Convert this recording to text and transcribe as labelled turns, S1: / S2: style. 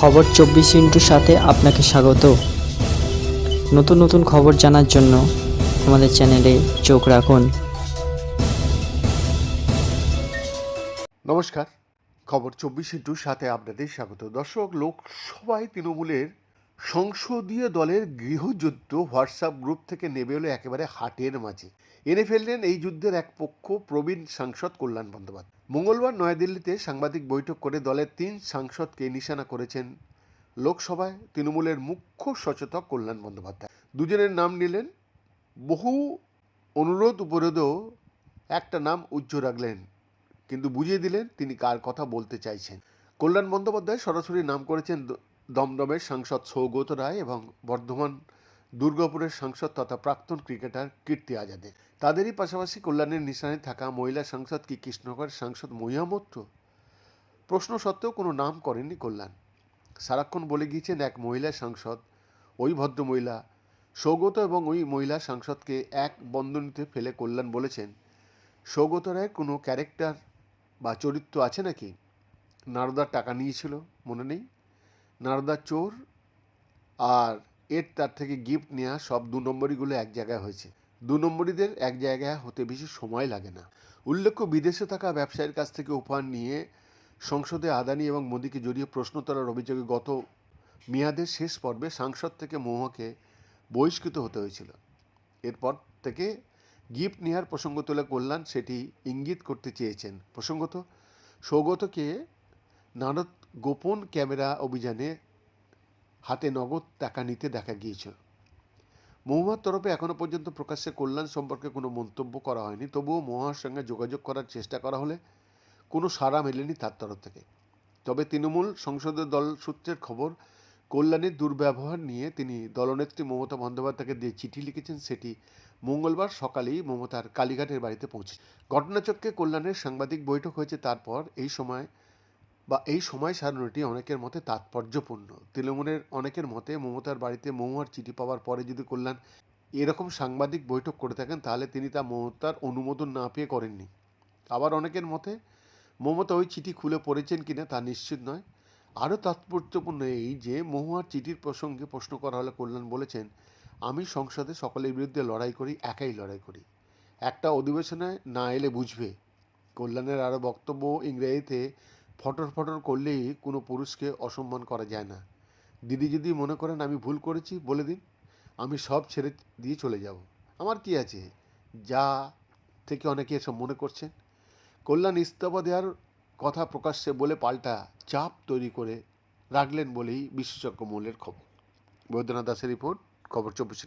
S1: খবর চব্বিশ ইন্টুর সাথে আপনাকে স্বাগত। নতুন নতুন খবর জানার জন্য আমাদের চ্যানেলে চোখ রাখুন।
S2: নমস্কার। খবর চব্বিশ ইন্টুর সাথে আপনাদের স্বাগত। দর্শক, লোকসভায় তৃণমূলের সংসদীয় দলের গৃহযুদ্ধ হোয়াটসঅ্যাপ গ্রুপ থেকে নেমে এলো একেবারে হাটের মাঝে। এনে ফেললেন এই যুদ্ধের এক পক্ষ প্রবীণ সাংসদ কল্যাণ বন্দ্যোপাধ্যায়। মঙ্গলবার নয়াদিল্লিতে সাংবাদিক বৈঠক করে দলের তিন সাংসদকে নিশানা করেছেন লোকসভায় তৃণমূলের মুখ্য সচেতক কল্যাণ বন্দ্যোপাধ্যায়। দুজনের নাম নিলেন, বহু অনুরোধ উপরোধও একটা নাম উজ্জ্ব রাখলেন, কিন্তু বুঝিয়ে দিলেন তিনি কার কথা বলতে চাইছেন। কল্যাণ বন্দ্যোপাধ্যায় সরাসরি নাম করেছেন দমদমের সাংসদ সৌগত রায় এবং বর্ধমান দুর্গাপুরের সাংসদ তথা প্রাক্তন ক্রিকেটার কীর্তি আজাদের তাদেরই পাশাপাশি কল্যাণের নিশানে থাকা মহিলা সাংসদ কি কৃষ্ণগড়ের সাংসদ মহিয়ামত্র প্রশ্ন সত্ত্বেও কোনো নাম করেননি কল্যাণ। সারাক্ষণ বলে গিয়েছেন এক মহিলা সাংসদ, ওই ভদ্র মহিলা। সৌগত এবং ওই মহিলা সাংসদকে এক বন্ধনীতে ফেলে কল্যাণ বলেছেন, সৌগত রায়ের কোনো ক্যারেক্টার বা চরিত্র আছে নাকি? নারদার টাকা নিয়েছিল, মনে নেই? নারদার চোর আর এর তার থেকে গিফট নেওয়া সব দু নম্বরইগুলো এক জায়গায় হয়েছে। দু নম্বরীদের এক জায়গায় হতে বেশি সময় লাগে না। উল্লেখ্য, বিদেশে থাকা ব্যবসায়ীর কাছ থেকে উপহার নিয়ে সংসদে আদানি এবং মোদীকে জড়িয়ে প্রশ্ন তোলার অভিযোগে গত মেয়াদের শেষ পর্বে সাংসদ থেকে মহুয়াকে বহিষ্কৃত হতে হয়েছিল। এরপর থেকে গিফট নেওয়ার প্রসঙ্গ তুলে কল্যাণ সেটি ইঙ্গিত করতে চেয়েছেন। প্রসঙ্গত, সৌগতকে নারদ গোপন ক্যামেরা অভিযানে হাতে নগদ টাকা নিতে দেখা গিয়েছিল। মহুয়ার তরফে এখনও পর্যন্ত প্রকাশ্যে কল্যাণ সম্পর্কে কোনো মন্তব্য করা হয়নি, তবুও মহুয়ার সঙ্গে যোগাযোগ করার চেষ্টা করা হলে কোনো সাড়া মেলেনি তার তরফ থেকে। তবে তৃণমূল সংসদীয় দল সূত্রের খবর, কল্যাণের দুর্ব্যবহার নিয়ে তিনি দলনেত্রী মমতা বন্দ্যোপাধ্যায়কে দিয়ে চিঠি লিখেছেন সেটি মঙ্গলবার সকালেই মমতার কালীঘাটের বাড়িতে পৌঁছে। ঘটনাচক্রে কল্যাণের সাংবাদিক বৈঠক হয়েছে, তারপর এই সময় বা এই সময় সারণীটি অনেকের মতে তাৎপর্যপূর্ণ। তৃণমূলের অনেকের মতে মমতার বাড়িতে মহুয়ার চিঠি পাওয়ার পরে যদি কল্যাণ এরকম সাংবাদিক বৈঠক করে থাকেন, তাহলে তিনি তা মমতার অনুমোদন না পেয়ে করেননি। আবার অনেকের মতে মমতা ওই চিঠি খুলে পড়েছেন কিনা তা নিশ্চিত নয়। আরও তাৎপর্যপূর্ণ এই যে মহুয়ার চিঠির প্রসঙ্গে প্রশ্ন করা হলে কল্যাণ বলেছেন, আমি সংসদে সকলের বিরুদ্ধে লড়াই করি, একাই লড়াই করি। একটা অধিবেশনে না এলে বুঝবে। কল্যাণের আরও বক্তব্য ইংরেজিতে ফটর ফটর করলেই কোনো পুরুষকে অসম্মান করা যায় না। দিদি যদি মনে করেন আমি ভুল করেছি, বলে দিন। আমি সব ছেড়ে দিয়ে চলে যাব। আমার কি আছে? যা থেকে অনেকে এসব মনে করছেন। কল্যাণ ইস্তফা দেওয়ার কথা প্রকাশ্যে বলে পাল্টা চাপ তৈরি করে রাখলেন বলেই বিশেষজ্ঞ মূলের খবর। বৈদ্যনাথ দাসের রিপোর্ট, খবর চব্বিশ